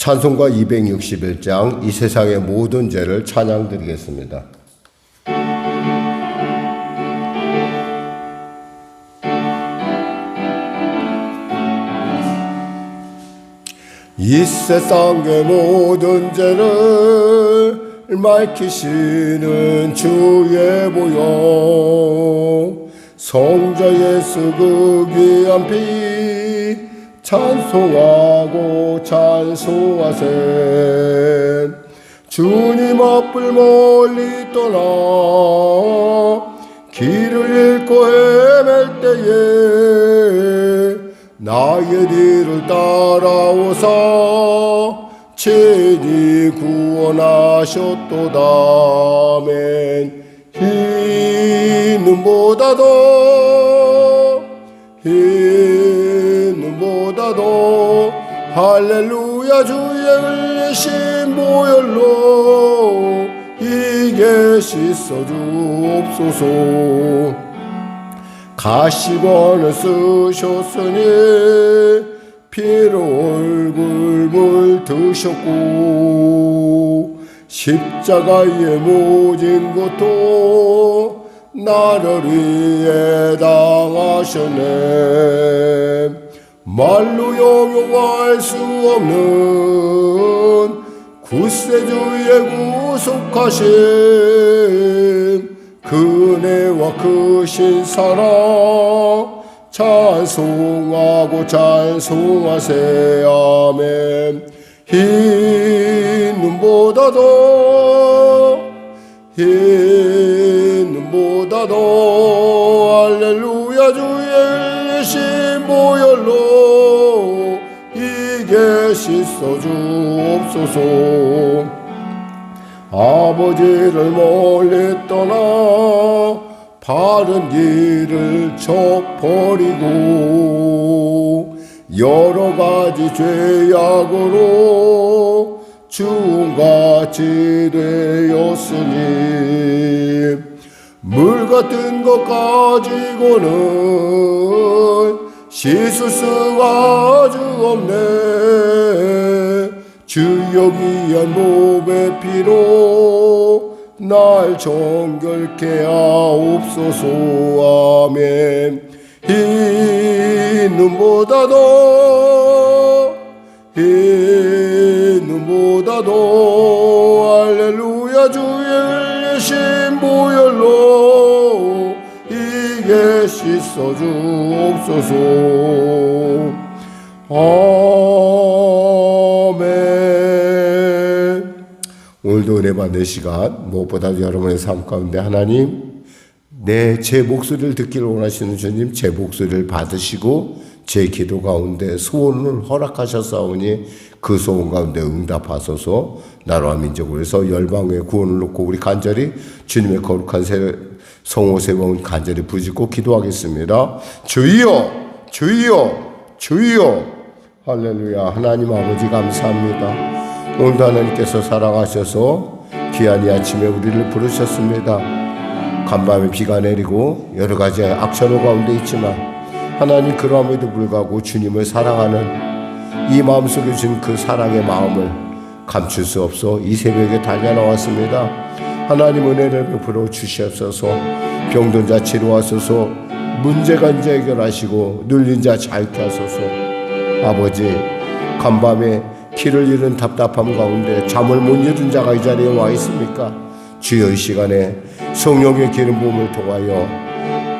찬송가 261장 이 세상의 모든 죄를 찬양 드리겠습니다. 이 세상의 모든 죄를 밝히시는 주의 보여 성자 예수 그 귀한 피 찬송하고 찬송하세 주님 앞을 멀리 떠나 길을 잃고 헤맬 때에 나의 뒤를 따라오사 친히 구원하셨도다 눈보다도 흰눈 보다도 할렐루야 주의 흘리신 보혈로 이게 씻어 주옵소서. 가시관을 쓰셨으니 피로 얼굴 물드셨고 십자가에 모진 것도 나를 위해 당하셨네 말로 영용할 수 없는 구세주의 구속하심 그네와 크신 사랑 찬송하고 찬송하세 아멘. 흰 눈보다도 흰 눈보다도 씻어 주옵소서. 아버지를 멀리 떠나 바른 길을 척버리고 여러 가지 죄악으로 주같이 되었으니 물 같은 것 가지고는 씻을 수가 아주 없네 주여 귀한 몸의 피로 날 정결케 하옵소서. 아멘. 흰 눈보다도 흰 눈보다도 할렐루야 주의 흘리신 보혈로 이게 씻어 주옵소서. 아 오늘도 은혜 받는 시간 무엇보다도 여러분의 삶 가운데 하나님 내 제 목소리를 듣기를 원하시는 주님 제 목소리를 받으시고 제 기도 가운데 소원을 허락하셨사오니 그 소원 가운데 응답하소서. 나라와 민족을 위해서 열방의 구원을 놓고 우리 간절히 주님의 거룩한 세, 성호 세번 간절히 부짖고 기도하겠습니다. 주여 주여 주여. 할렐루야. 하나님 아버지 감사합니다 오늘도 하나님께서 사랑하셔서 귀한 이 아침에 우리를 부르셨습니다. 간밤에 비가 내리고 여러 가지 악천후 가운데 있지만 하나님 그러함에도 불구하고 주님을 사랑하는 이 마음속에 준 그 사랑의 마음을 감출 수 없어 이 새벽에 달려 나왔습니다. 하나님 은혜를 베풀어 주시옵소서. 병든 자 치료하소서. 문제가 이제 해결하시고 눌린 자 자유케 하소서. 아버지 간밤에 길을 잃은 답답함 가운데 잠을 못 이룬 자가 이 자리에 와 있습니까? 주여 이 시간에 성령의 기름 부음을 통하여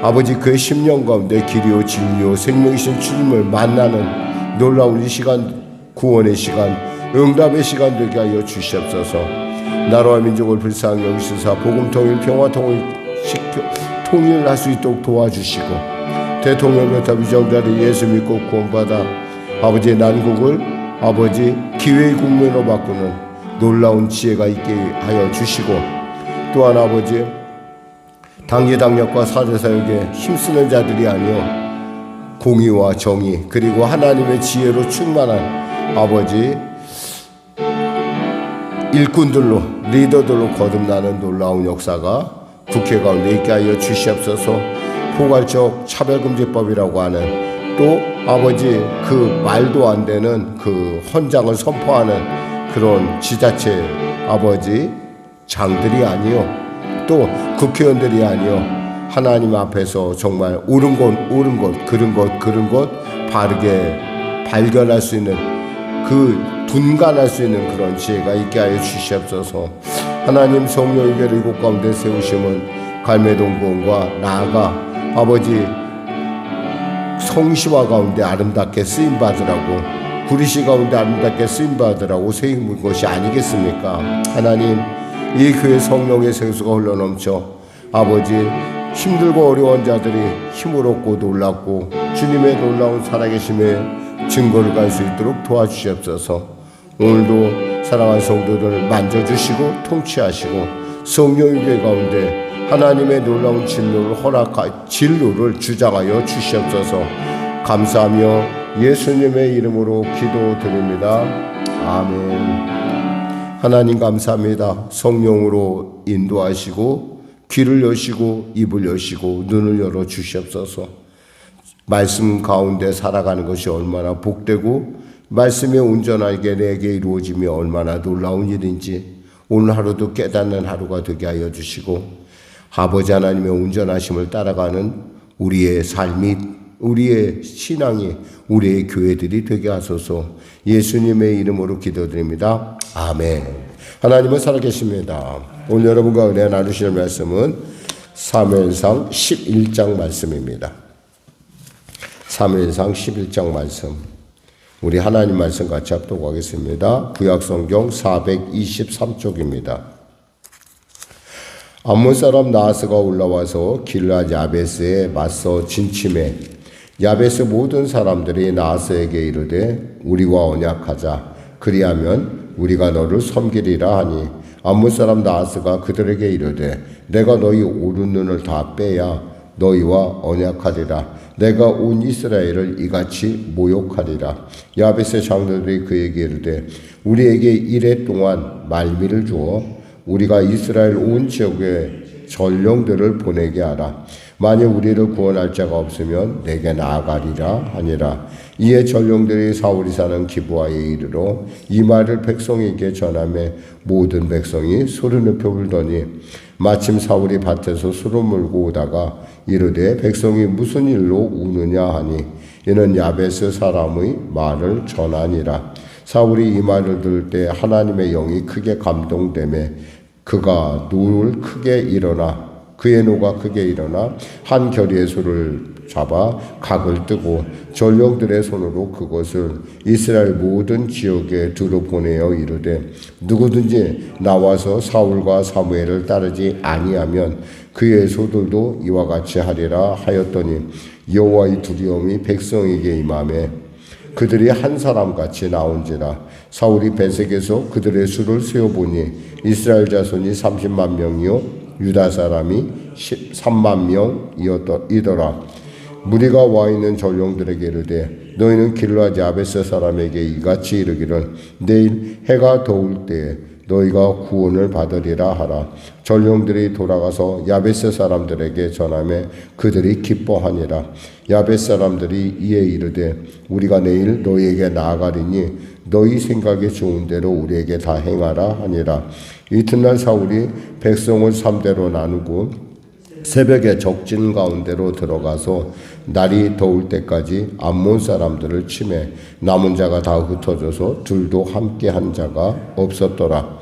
아버지 그의 심령 가운데 길이요 진리요 생명이신 주님을 만나는 놀라운 이 시간 구원의 시간 응답의 시간 되게 하여 주시옵소서 나라와 민족을 불쌍히 여기시사 복음 통일 평화 통일 시켜 통일할 수 있도록 도와주시고 대통령부터 위정자리 예수 믿고 구원받아 아버지의 난국을 아버지 기회의 국면으로 바꾸는 놀라운 지혜가 있게 하여 주시고 또한 아버지 당계당력과 사대사역에 힘쓰는 자들이 아니요 공의와 정의 그리고 하나님의 지혜로 충만한 아버지 일꾼들로 리더들로 거듭나는 놀라운 역사가 국회 가운데 있게 하여 주시옵소서. 포괄적 차별금지법이라고 하는 또 아버지 그 말도 안 되는 그 헌장을 선포하는 그런 지자체 아버지 장들이 아니요 또 국회의원들이 아니요 하나님 앞에서 정말 옳은 것 옳은 것 그른 것 그른 것 바르게 발견할 수 있는 그 분간할 수 있는 그런 지혜가 있게 하여 주시옵소서. 하나님 성령의 일곱 가운데 세우심은 갈매동본과 나아가 아버지 성시와 가운데 아름답게 쓰임 받으라고 구리시 가운데 아름답게 쓰임 받으라고 세운 것이 아니겠습니까? 하나님 이 교회 성령의 생수가 흘러넘쳐 아버지 힘들고 어려운 자들이 힘을 얻고 놀랍고 주님의 놀라운 살아계심에 증거를 갈 수 있도록 도와주시옵소서. 오늘도 사랑하는 성도들을 만져주시고 통치하시고 성령의 교회 가운데 하나님의 놀라운 진로를 허락하 진로를 주장하여 주시옵소서. 감사하며 예수님의 이름으로 기도드립니다. 아멘. 하나님 감사합니다. 성령으로 인도하시고 귀를 여시고 입을 여시고 눈을 열어 주시옵소서. 말씀 가운데 살아가는 것이 얼마나 복되고 말씀이 온전하게 내게 이루어짐이 얼마나 놀라운 일인지 오늘 하루도 깨닫는 하루가 되게 하여 주시고 아버지 하나님의 온전하심을 따라가는 우리의 삶이 우리의 신앙이 우리의 교회들이 되게 하소서 예수님의 이름으로 기도드립니다. 아멘. 하나님은 살아계십니다. 오늘 여러분과 은혜 나누실 말씀은 사무엘상 11장 말씀입니다. 사무엘상 11장 말씀. 우리 하나님 말씀 같이 합독하겠습니다. 구약성경 423쪽입니다. 암몬 사람 나하스가 올라와서 길라 야베스에 맞서 진침해. 야베스 모든 사람들이 나하스에게 이르되 우리와 언약하자. 그리하면 우리가 너를 섬기리라 하니 암몬 사람 나하스가 그들에게 이르되 내가 너희 오른 눈을 다 빼야 너희와 언약하리라. 내가 온 이스라엘을 이같이 모욕하리라. 야베스 장로들이 그에게 이르되 우리에게 이래 동안 말미를 주어 우리가 이스라엘 온 지역에 전령들을 보내게 하라. 만일 우리를 구원할 자가 없으면 내게 나아가리라 하니라. 이에 전령들이 사울이 사는 기부하에 이르러 이 말을 백성에게 전함에 모든 백성이 소리를 펴 불더니 마침 사울이 밭에서 술을 물고 오다가 이르되 백성이 무슨 일로 우느냐 하니 이는 야베스 사람의 말을 전하니라. 사울이 이 말을 들을 때 하나님의 영이 크게 감동되매 그가 노를 크게 일어나 그의 노가 크게 일어나 한 결의의 소를 잡아 각을 뜨고 전령들의 손으로 그것을 이스라엘 모든 지역에 두루 보내어 이르되 누구든지 나와서 사울과 사무엘을 따르지 아니하면 그의 소들도 이와 같이 하리라 하였더니 여호와의 두려움이 백성에게 임함에 그들이 한 사람 같이 나온지라 사울이 베색에서 그들의 수를 세어 보니 이스라엘 자손이 30만 명이요 유다 사람이 3만 명이더라 무리가 와 있는 전령들에게 이르되 너희는 길라 야베스 사람에게 이같이 이르기를 내일 해가 더울 때에 너희가 구원을 받으리라 하라. 전령들이 돌아가서 야베스 사람들에게 전함에 그들이 기뻐하니라. 야베스 사람들이 이에 이르되 우리가 내일 너희에게 나아가리니 너희 생각에 좋은 대로 우리에게 다 행하라 하니라. 이튿날 사울이 백성을 삼대로 나누고 새벽에 적진 가운데로 들어가서 날이 더울 때까지 암몬 사람들을 치매 남은 자가 다 흩어져서 둘도 함께 한 자가 없었더라.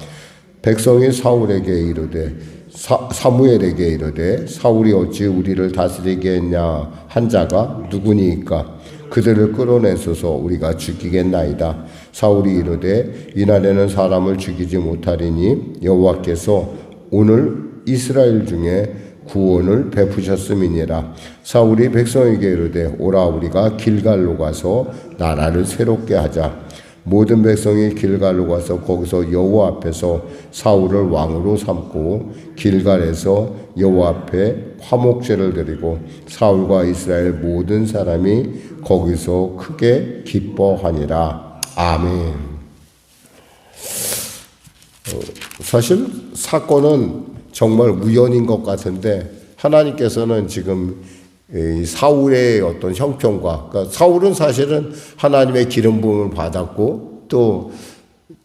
백성이 사울에게 이르되 사, 사무엘에게 이르되 사울이 어찌 우리를 다스리게 했냐 한 자가 누구니까 그들을 끌어내소서 우리가 죽이겠나이다. 사울이 이르되 이날에는 사람을 죽이지 못하리니 여호와께서 오늘 이스라엘 중에 구원을 베푸셨음이니라. 사울이 백성에게 이르되 오라 우리가 길갈로 가서 나라를 새롭게 하자. 모든 백성이 길갈로 가서 거기서 여호와 앞에서 사울을 왕으로 삼고 길갈에서 여호와 앞에 화목제를 드리고 사울과 이스라엘 모든 사람이 거기서 크게 기뻐하니라. 아멘. 어, 사실 사건은 정말 우연인 것 같은데 하나님께서는 지금 이 사울의 어떤 형편과 그러니까 사울은 사실은 하나님의 기름 부음을 받았고 또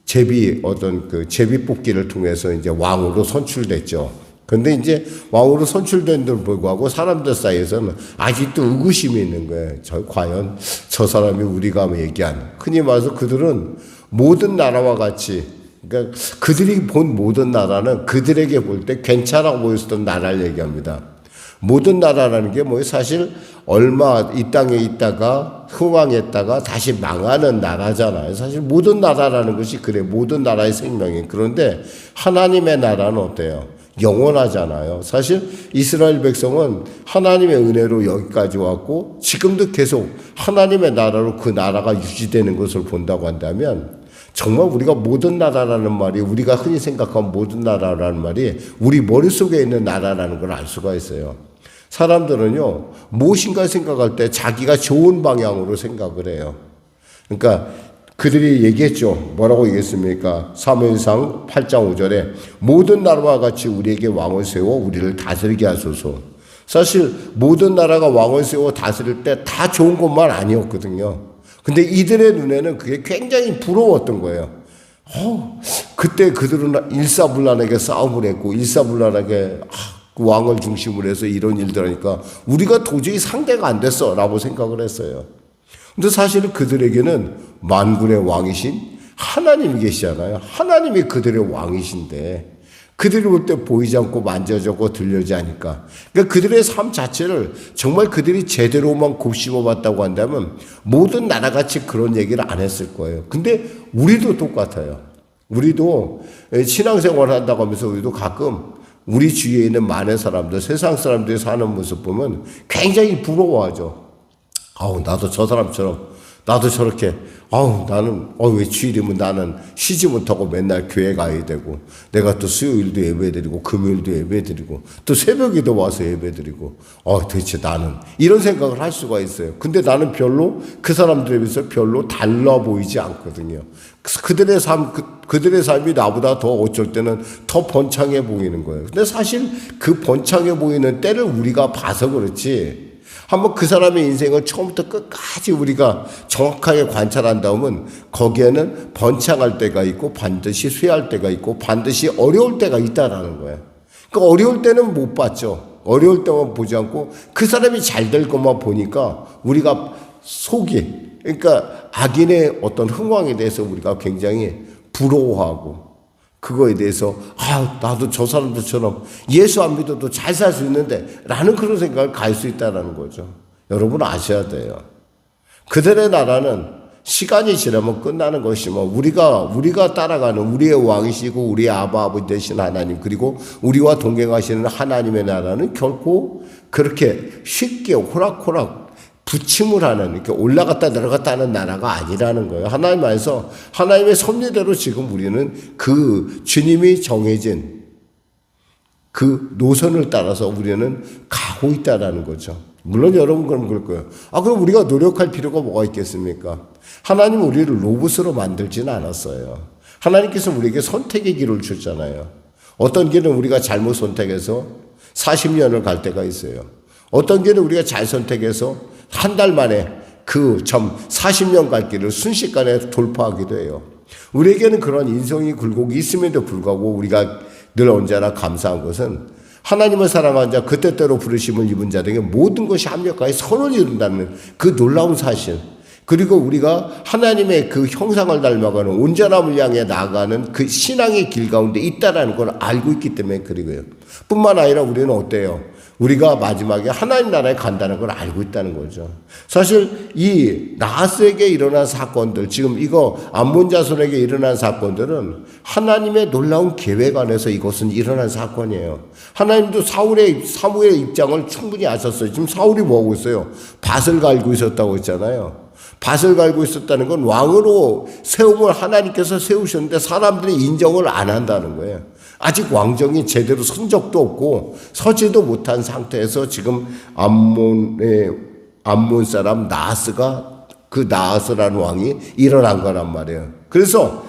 제비 어떤 그 제비 뽑기를 통해서 이제 왕으로 선출됐죠. 근데 이제 왕으로 선출된 들 불구하고 사람들 사이에서는 아직도 의구심이 있는 거예요. 저 과연 저 사람이 우리가 얘기한 흔히 말해서 그들은 모든 나라와 같이 그러니까 그들이 본 모든 나라는 그들에게 볼 때 괜찮아 보였던 나라를 얘기합니다. 모든 나라라는 게 뭐예요? 사실 얼마 이 땅에 있다가 흥왕했다가 다시 망하는 나라잖아요. 사실 모든 나라라는 것이 그래. 모든 나라의 생명이. 그런데 하나님의 나라는 어때요? 영원하잖아요. 사실 이스라엘 백성은 하나님의 은혜로 여기까지 왔고 지금도 계속 하나님의 나라로 그 나라가 유지되는 것을 본다고 한다면 정말 우리가 모든 나라라는 말이 우리가 흔히 생각하는 모든 나라라는 말이 우리 머릿속에 있는 나라라는 걸 알 수가 있어요. 사람들은요, 무엇인가 생각할 때 자기가 좋은 방향으로 생각을 해요. 그러니까 그들이 얘기했죠. 뭐라고 얘기했습니까? 사무엘상 8장 5절에 모든 나라와 같이 우리에게 왕을 세워 우리를 다스리게 하소서. 사실 모든 나라가 왕을 세워 다스릴 때 다 좋은 것만 아니었거든요. 근데 이들의 눈에는 그게 굉장히 부러웠던 거예요. 어, 그때 그들은 일사불란하게 싸움을 했고 일사불란하게 그 왕을 중심으로 해서 이런 일들 하니까 우리가 도저히 상대가 안 됐어 라고 생각을 했어요. 근데 사실은 그들에게는 만군의 왕이신 하나님이 계시잖아요. 하나님이 그들의 왕이신데 그들이 볼때 보이지 않고 만져졌고 들려지 않으니까. 그러니까 그들의 삶 자체를 정말 그들이 제대로만 곱씹어 봤다고 한다면 모든 나라같이 그런 얘기를 안 했을 거예요. 근데 우리도 똑같아요. 우리도 신앙생활 한다고 하면서 우리도 가끔 우리 주위에 있는 많은 사람들, 세상 사람들이 사는 모습 보면 굉장히 부러워하죠. 아우, 나도 저 사람처럼, 나도 저렇게, 아우, 나는, 어, 왜 주일이면 나는 쉬지 못하고 맨날 교회 가야 되고, 내가 또 수요일도 예배 드리고, 금요일도 예배 드리고, 또 새벽에도 와서 예배 드리고, 어, 도대체 나는, 이런 생각을 할 수가 있어요. 근데 나는 별로 그 사람들에 비해서 별로 달라 보이지 않거든요. 그들의 삶, 그, 그들의 삶이 나보다 더 어쩔 때는 더 번창해 보이는 거예요. 근데 사실 그 번창해 보이는 때를 우리가 봐서 그렇지, 한번 그 사람의 인생을 처음부터 끝까지 우리가 정확하게 관찰한다면 거기에는 번창할 때가 있고 반드시 쇠할 때가 있고 반드시 어려울 때가 있다라는 거예요. 그 어려울 때는 못 봤죠. 어려울 때만 보지 않고 그 사람이 잘 될 것만 보니까 우리가 속이 그러니까 악인의 어떤 흥왕에 대해서 우리가 굉장히 부러워하고 그거에 대해서 아 나도 저 사람들처럼 예수 안 믿어도 잘 살 수 있는데 라는 그런 생각을 갈 수 있다라는 거죠. 여러분 아셔야 돼요. 그들의 나라는 시간이 지나면 끝나는 것이며 우리가 우리가 따라가는 우리의 왕이시고 우리의 아바 아버지 되신 하나님 그리고 우리와 동행하시는 하나님의 나라는 결코 그렇게 쉽게 호락호락 부침을 하는 이렇게 올라갔다 내려갔다 하는 나라가 아니라는 거예요. 하나님 안에서 하나님의 섭리대로 지금 우리는 그 주님이 정해진 그 노선을 따라서 우리는 가고 있다라는 거죠. 물론 여러분 그럼 그럴 거예요. 아 그럼 우리가 노력할 필요가 뭐가 있겠습니까? 하나님 우리를 로봇으로 만들지는 않았어요. 하나님께서 우리에게 선택의 길을 줬잖아요. 어떤 길은 우리가 잘못 선택해서 40년을 갈 때가 있어요. 어떤 길은 우리가 잘 선택해서 한 달 만에 그참 40년 갈 길을 순식간에 돌파하기도 해요. 우리에게는 그런 인성이 굴곡이 있음에도 불구하고 우리가 늘 언제나 감사한 것은 하나님을 사랑하는 자, 그때때로 부르심을 입은 자들에게 모든 것이 합력하여 선을 이룬다는 그 놀라운 사실. 그리고 우리가 하나님의 그 형상을 닮아가는 온전함을 향해 나아가는 그 신앙의 길 가운데 있다라는 걸 알고 있기 때문에 그리고요. 뿐만 아니라 우리는 어때요? 우리가 마지막에 하나님 나라에 간다는 걸 알고 있다는 거죠. 사실 이 나하스에게 일어난 사건들, 지금 이거 암몬 자손에게 일어난 사건들은 하나님의 놀라운 계획 안에서 이것은 일어난 사건이에요. 하나님도 사울의 사무의 입장을 충분히 아셨어요. 지금 사울이 뭐 하고 있어요? 밭을 갈고 있었다고 했잖아요. 밭을 갈고 있었다는 건 왕으로 세움을 하나님께서 세우셨는데 사람들이 인정을 안 한다는 거예요. 아직 왕정이 제대로 선 적도 없고 서지도 못한 상태에서 지금 암몬의 암몬 사람 나스가 그 나스라는 왕이 일어난 거란 말이에요. 그래서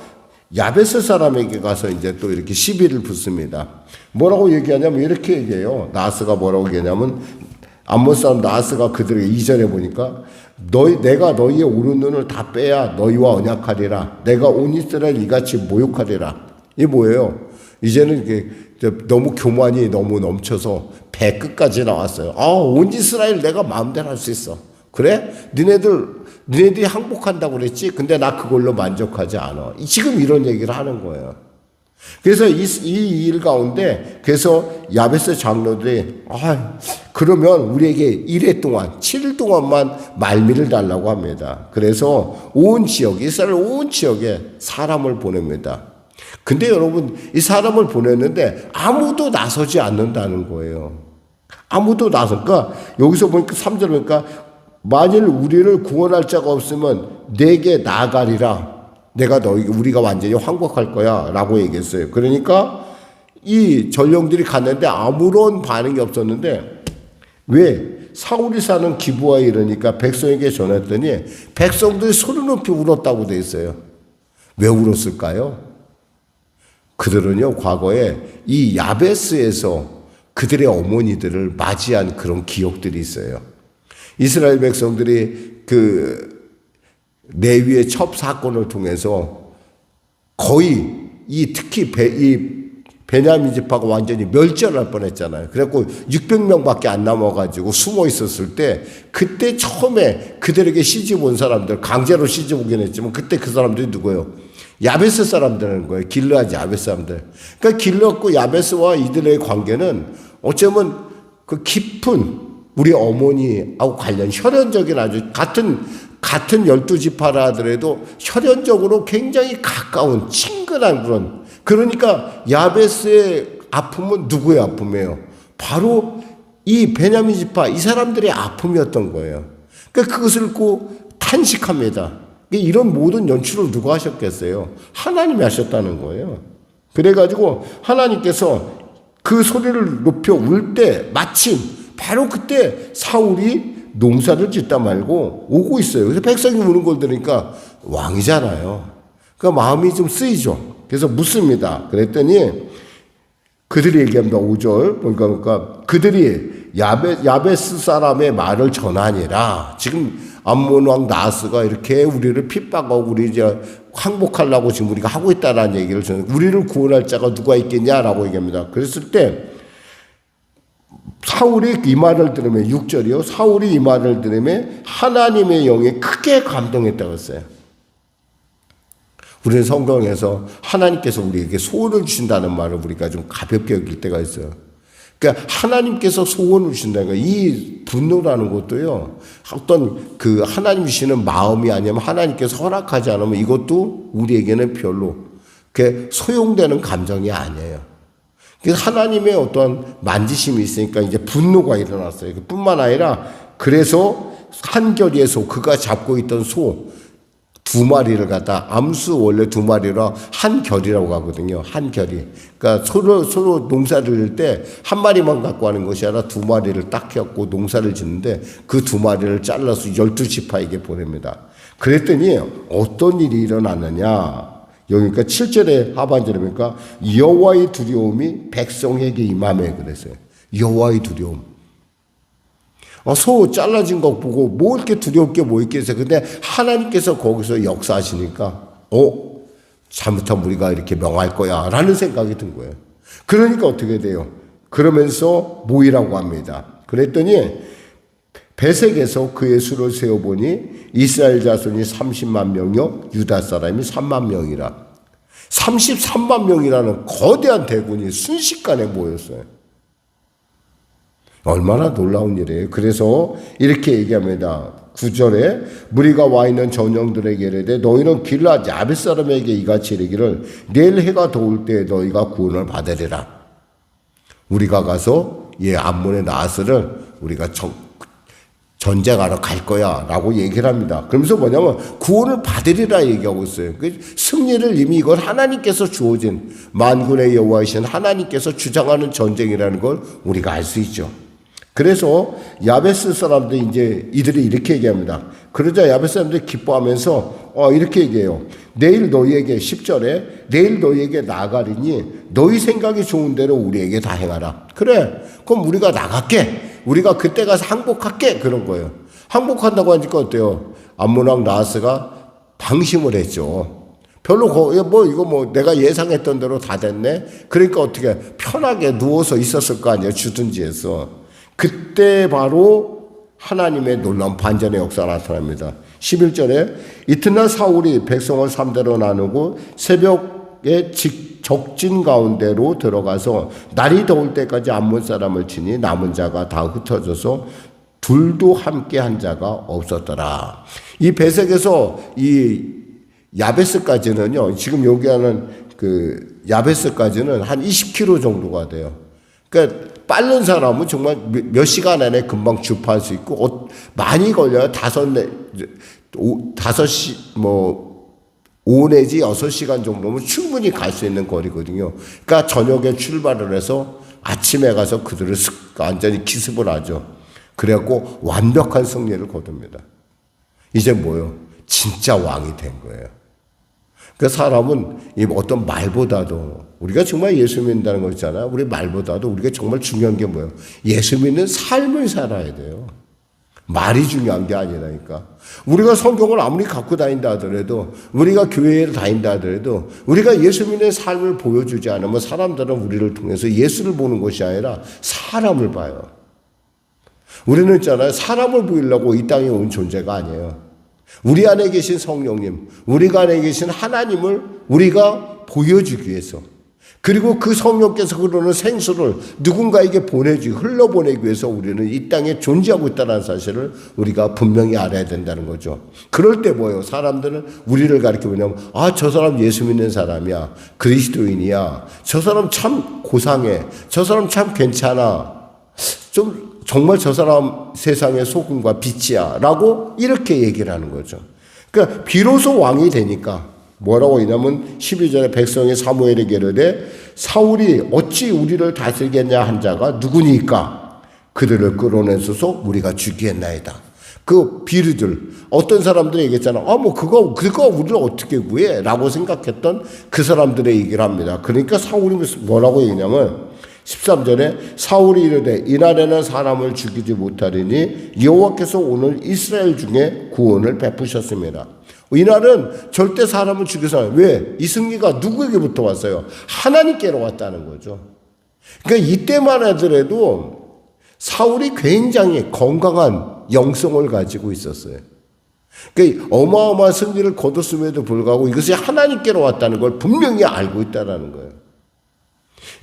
야베스 사람에게 가서 이제 또 이렇게 시비를 붙습니다. 뭐라고 얘기하냐면 이렇게 얘기해요. 나스가 뭐라고 얘기하냐면 암몬 사람 나스가 그들에게 이전에 보니까 너희 내가 너희의 오른 눈을 다 빼야 너희와 언약하리라. 내가 온 이스라엘 이같이 모욕하리라. 이게 뭐예요? 이제는 너무 교만이 너무 넘쳐서 배 끝까지 나왔어요. 아, 온 이스라엘 내가 마음대로 할 수 있어. 그래? 니네들 니네들이 항복한다고 그랬지? 근데 나 그걸로 만족하지 않아. 지금 이런 얘기를 하는 거예요. 그래서 이, 이 일 가운데 그래서 야베스 장로들이 아 그러면 우리에게 1회 동안 7일 동안만 말미를 달라고 합니다. 그래서 온 지역 이스라엘 온 지역에 사람을 보냅니다. 근데 여러분 이 사람을 보냈는데 아무도 나서지 않는다는 거예요. 아무도 나서 그러니까 여기서 보니까 3절 보니까 만일 우리를 구원할 자가 없으면 내게 나가리라. 내가 너희 우리가 완전히 황복할 거야라고 얘기했어요. 그러니까 이 전령들이 갔는데 아무런 반응이 없었는데 왜 사울이 사는 기부하에 이르니까 백성에게 전했더니 백성들이 소리 높이 울었다고 돼 있어요. 왜 울었을까요? 그들은요 과거에 이 야베스에서 그들의 어머니들을 맞이한 그런 기억들이 있어요. 이스라엘 백성들이 그 레위의 첩 사건을 통해서 거의 이 특히 배, 이 베냐민 지파가 완전히 멸절할 뻔했잖아요. 그래갖고 600명밖에 안 남아가지고 숨어 있었을 때 그때 처음에 그들에게 시집 온 사람들 강제로 시집 오긴 했지만 그때 그 사람들이 누구예요? 야베스 사람들인 거예요. 길르아지 야베스 사람들. 그러니까 길르고 야베스와 이들의 관계는 어쩌면 그 깊은 우리 어머니하고 관련 혈연적인 아주 같은 같은 열두 지파라 하더라도 혈연적으로 굉장히 가까운 친근한 그런 그러니까 야베스의 아픔은 누구의 아픔이에요? 바로 이 베냐민 지파 이 사람들의 아픔이었던 거예요. 그러니까 그것을 꼭 탄식합니다. 이런 모든 연출을 누가 하셨겠어요? 하나님이 하셨다는 거예요. 그래가지고 하나님께서 그 소리를 높여 울 때 마침 바로 그때 사울이 농사를 짓다 말고 오고 있어요. 그래서 백성이 우는 걸 들으니까 왕이잖아요. 그러니까 마음이 좀 쓰이죠. 그래서 묻습니다. 그랬더니 그들이 얘기합니다. 5절. 그러니까, 그러니까 그들이 야베, 야베스 사람의 말을 전하니라. 지금 암몬 왕 나스가 이렇게 우리를 핍박하고 우리 이제 항복하려고 지금 우리가 하고 있다라는 얘기를 저는 우리를 구원할 자가 누가 있겠냐라고 얘기합니다. 그랬을 때 사울이 이 말을 들으면 6절이요. 사울이 이 말을 들으면 하나님의 영에 크게 감동했다고 했어요. 우리는 성경에서 하나님께서 우리에게 소원을 주신다는 말을 우리가 좀 가볍게 여길 때가 있어요. 그러니까 하나님께서 소원을 주신다는 거예요. 이 분노라는 것도요. 어떤 그 하나님 주시는 마음이 아니면 하나님께서 허락하지 않으면 이것도 우리에게는 별로 그 소용되는 감정이 아니에요. 그래서 하나님의 어떤 만지심이 있으니까 이제 분노가 일어났어요. 뿐만 아니라 그래서 한결의 소, 그가 잡고 있던 소, 두 마리를 갖다 암수 원래 두 마리라 한 결이라고 하거든요. 한 결이. 그러니까 서로 서로 농사를 때 한 마리만 갖고 하는 것이 아니라 두 마리를 딱 해갖고 농사를 짓는데 그 두 마리를 잘라서 열두 지파에게 보냅니다. 그랬더니 어떤 일이 일어났느냐? 여기니까 7절에 하반절에 보니까 여호와의 두려움이 백성에게 임함에 그랬어요. 여호와의 두려움. 어, 소 잘라진 거 보고 뭐 이렇게 두려울 게뭐 있겠어요. 근데 하나님께서 거기서 역사하시니까, 어, 잘못하면 우리가 이렇게 명할 거야. 라는 생각이 든 거예요. 그러니까 어떻게 돼요? 그러면서 모이라고 합니다. 그랬더니 배색에서 그의 수를 세어보니 이스라엘 자손이 30만 명이요, 유다 사람이 3만 명이라. 33만 명이라는 거대한 대군이 순식간에 모였어요. 얼마나 놀라운 일이에요. 그래서 이렇게 얘기합니다. 9절에 무리가 와 있는 전령들에게 이르되 너희는 길라 야벳 사람에게 이같이 이르기를 내일 해가 더울 때 너희가 구원을 받으리라. 우리가 가서 예 암몬의 나스를 우리가 정, 전쟁하러 갈 거야 라고 얘기를 합니다. 그러면서 뭐냐면 구원을 받으리라 얘기하고 있어요. 그 승리를 이미 이걸 하나님께서 주어진 만군의 여호와이신 하나님께서 주장하는 전쟁이라는 걸 우리가 알 수 있죠. 그래서 야베스 사람들이 이제 이들이 이렇게 얘기합니다. 그러자 야베스 사람들이 기뻐하면서 어 이렇게 얘기해요. 내일 너희에게 10절에 내일 너희에게 나가리니 너희 생각이 좋은 대로 우리에게 다 행하라. 그래. 그럼 우리가 나갈게. 우리가 그때 가서 항복할게 그런 거예요. 항복한다고 하니까 어때요? 암문왕 나하스가 방심을 했죠. 별로 거, 뭐 이거 뭐 내가 예상했던 대로 다 됐네. 그러니까 어떻게 편하게 누워서 있었을 거 아니에요 주든지 해서 그때 바로 하나님의 놀라운 반전의 역사가 나타납니다. 11절에 이튿날 사울이 백성을 3대로 나누고 새벽에 직, 적진 가운데로 들어가서 날이 더울 때까지 암몬 사람을 치니 남은 자가 다 흩어져서 둘도 함께 한 자가 없었더라. 이 배색에서 이 야베스까지는요. 지금 여기 하는 그 야베스까지는 한 20km 정도가 돼요. 그러니까 빠른 사람은 정말 몇- 몇 시간 안에 금방 주파할 수 있고 어, 많이 걸려요. 다섯 네 오- 다섯 시뭐 5 내지 6시간 정도면 충분히 갈 수 있는 거리거든요. 그러니까 저녁에 출발을 해서 아침에 가서 그들을 슥 완전히 기습을 하죠. 그래갖고 완벽한 승리를 거둡니다. 이제 뭐요? 진짜 왕이 된 거예요. 그 사람은 이 어떤 말보다도 우리가 정말 예수 믿는다는 거 있잖아요. 우리 말보다도 우리가 정말 중요한 게 뭐예요? 예수 믿는 삶을 살아야 돼요. 말이 중요한 게 아니라니까. 우리가 성경을 아무리 갖고 다닌다 하더라도, 우리가 교회를 다닌다 하더라도, 우리가 예수 믿는 삶을 보여주지 않으면 사람들은 우리를 통해서 예수를 보는 것이 아니라 사람을 봐요. 우리는 있잖아요. 사람을 보이려고 이 땅에 온 존재가 아니에요. 우리 안에 계신 성령님, 우리가 안에 계신 하나님을 우리가 보여주기 위해서. 그리고 그 성령께서 그러는 생수를 누군가에게 보내주기, 흘러보내기 위해서 우리는 이 땅에 존재하고 있다는 사실을 우리가 분명히 알아야 된다는 거죠. 그럴 때 뭐예요? 사람들은 우리를 가리켜 보냐면, 아, 저 사람 예수 믿는 사람이야. 그리스도인이야. 저 사람 참 고상해. 저 사람 참 괜찮아. 좀 정말 저 사람 세상의 소금과 빛이야 라고 이렇게 얘기를 하는 거죠. 그러니까 비로소 왕이 되니까 뭐라고 했냐면 12절에 백성이 사무엘에게 이르되 사울이 어찌 우리를 다스리겠냐 한 자가 누구니까 그들을 끌어내소서 우리가 죽이겠나이다. 그 비르들 어떤 사람들이 얘기했잖아. 아 뭐 그거 그거 우리를 어떻게 구해? 라고 생각했던 그 사람들의 얘기를 합니다. 그러니까 사울이 뭐라고 얘기냐면 13절에 사울이 이르되 이날에는 사람을 죽이지 못하리니 여호와께서 오늘 이스라엘 중에 구원을 베푸셨습니다. 이날은 절대 사람을 죽여서 왜? 이 승리가 누구에게부터 왔어요? 하나님께로 왔다는 거죠. 그러니까 이때만 하더라도 사울이 굉장히 건강한 영성을 가지고 있었어요. 그러니까 어마어마한 승리를 거뒀음에도 불구하고 이것이 하나님께로 왔다는 걸 분명히 알고 있다는 거예요.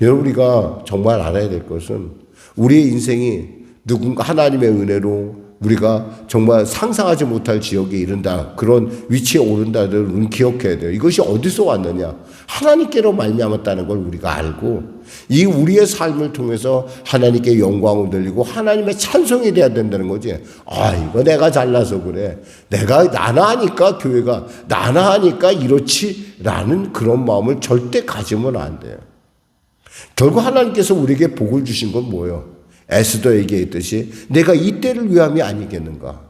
여러분 우리가 정말 알아야 될 것은 우리의 인생이 누군가 하나님의 은혜로 우리가 정말 상상하지 못할 지역에 이른다 그런 위치에 오른다를 기억해야 돼요. 이것이 어디서 왔느냐? 하나님께로 말미암았다는 걸 우리가 알고 이 우리의 삶을 통해서 하나님께 영광을 돌리고 하나님의 찬송이 돼야 된다는 거지. 아 이거 내가 잘나서 그래. 내가 나나 하니까 교회가 나나 하니까 이렇지라는 그런 마음을 절대 가지면 안 돼요. 결국 하나님께서 우리에게 복을 주신 건 뭐예요? 에스더 얘기했듯이 내가 이때를 위함이 아니겠는가?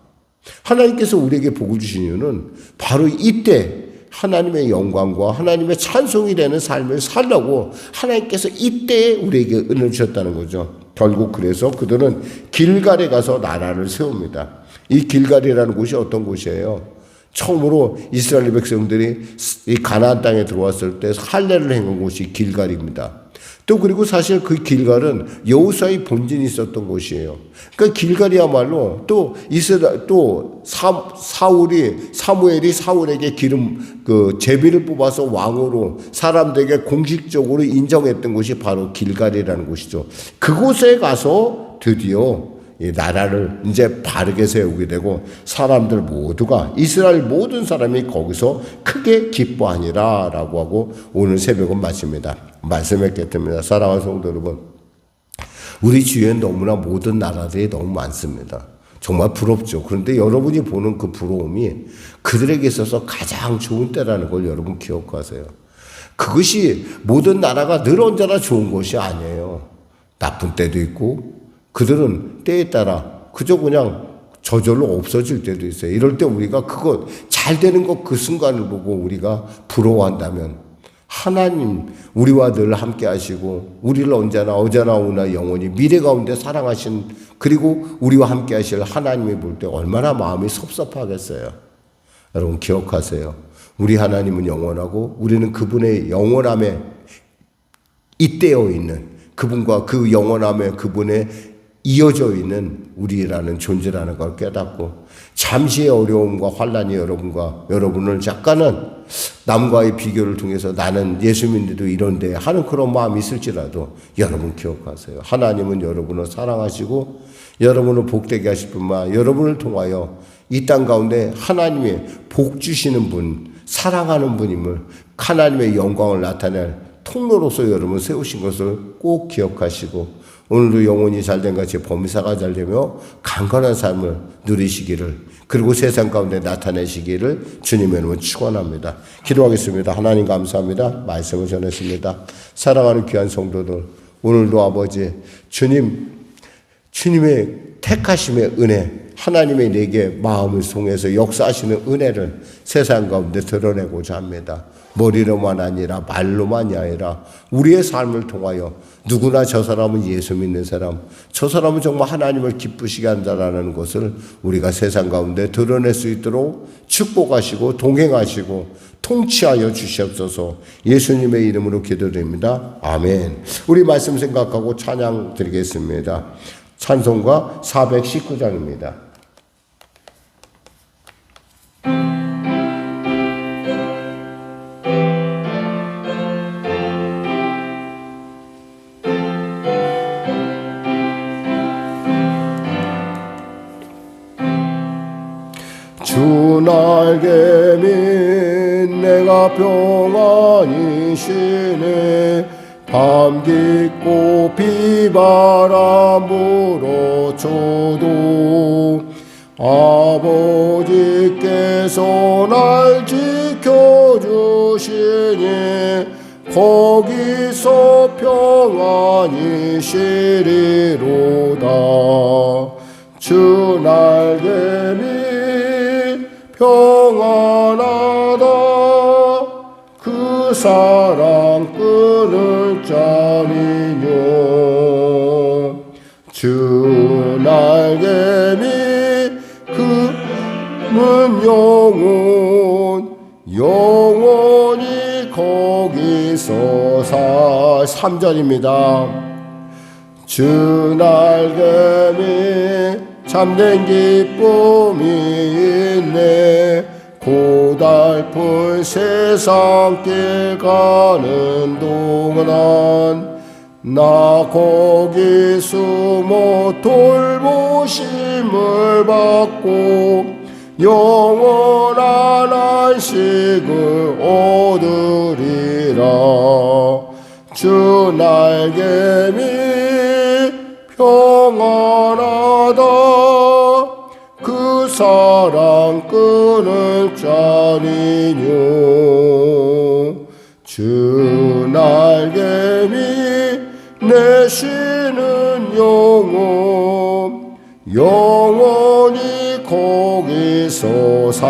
하나님께서 우리에게 복을 주신 이유는 바로 이때 하나님의 영광과 하나님의 찬송이 되는 삶을 살라고 하나님께서 이때에 우리에게 은을 주셨다는 거죠. 결국 그래서 그들은 길갈에 가서 나라를 세웁니다. 이 길갈이라는 곳이 어떤 곳이에요? 처음으로 이스라엘 백성들이 이 가나안 땅에 들어왔을 때 할례를 행한 곳이 길갈입니다. 또 그리고 사실 그 길갈은 여호사의 본진이 있었던 곳이에요. 그러니까 길갈이야말로 또 이스라 또 사, 사울이 사무엘이 사울에게 기름 그 제비를 뽑아서 왕으로 사람들에게 공식적으로 인정했던 곳이 바로 길갈이라는 곳이죠. 그곳에 가서 드디어 이 나라를 이제 바르게 세우게 되고 사람들 모두가 이스라엘 모든 사람이 거기서 크게 기뻐하니라라고 하고 오늘 새벽은 말씀입니다. 말씀했겠습니다. 사랑하는 성도 여러분, 우리 주위엔 너무나 모든 나라들이 너무 많습니다. 정말 부럽죠. 그런데 여러분이 보는 그 부러움이 그들에게 있어서 가장 좋은 때라는 걸 여러분 기억하세요. 그것이 모든 나라가 늘 언제나 좋은 것이 아니에요. 나쁜 때도 있고 그들은 때에 따라 그저 그냥 저절로 없어질 때도 있어요. 이럴 때 우리가 그것 잘 되는 것 그 순간을 보고 우리가 부러워한다면 하나님 우리와 늘 함께 하시고 우리를 언제나 어제나 오나 영원히 미래 가운데 사랑하신 그리고 우리와 함께 하실 하나님이 볼 때 얼마나 마음이 섭섭하겠어요. 여러분 기억하세요. 우리 하나님은 영원하고 우리는 그분의 영원함에 잇대어 있는 그분과 그 영원함에 그분의 이어져 있는 우리라는 존재라는 걸 깨닫고 잠시의 어려움과 환란이 여러분과 여러분을 잠깐은 남과의 비교를 통해서 나는 예수 믿는데도 이런데 하는 그런 마음이 있을지라도 여러분 기억하세요. 하나님은 여러분을 사랑하시고 여러분을 복되게 하실 뿐만 여러분을 통하여 이 땅 가운데 하나님의 복 주시는 분, 사랑하는 분임을 하나님의 영광을 나타낼 통로로서 여러분 세우신 것을 꼭 기억하시고 오늘도 영혼이 잘된 같이 범사가 잘되며 강건한 삶을 누리시기를 그리고 세상 가운데 나타내시기를 주님의 이름으로 축원합니다. 기도하겠습니다. 하나님 감사합니다. 말씀을 전했습니다. 사랑하는 귀한 성도들 오늘도 아버지 주님 주님의 택하심의 은혜 하나님의 내게 마음을 통해서 역사하시는 은혜를 세상 가운데 드러내고자 합니다. 머리로만 아니라 말로만이 아니라 우리의 삶을 통하여 누구나 저 사람은 예수 믿는 사람, 저 사람은 정말 하나님을 기쁘시게 한다라는 것을 우리가 세상 가운데 드러낼 수 있도록 축복하시고 동행하시고 통치하여 주시옵소서 예수님의 이름으로 기도드립니다. 아멘. 우리 말씀 생각하고 찬양 드리겠습니다. 찬송가 419장입니다. 평안히 쉬네 밤 깊고 비바람 불어쳐도 아버지께서 날 지켜주시니 거기서 평안히 쉬리로다. 주 날개 밑 평안하다 그 사랑 끊을 자니뇨 주 날개 밑그문 영혼 영원히 거기서 사 3절입니다. 주 날개 밑 참된 기쁨이 있네 고달픈 세상 길 가는 동안 나 거기 숨어 돌보심을 받고 영원한 안식을 얻으리라. 주 날개 밑 평안하다 그 사랑 끊을 자니뇨. 주 날개 밑내 쉬는 영혼. 영원히 거기서 살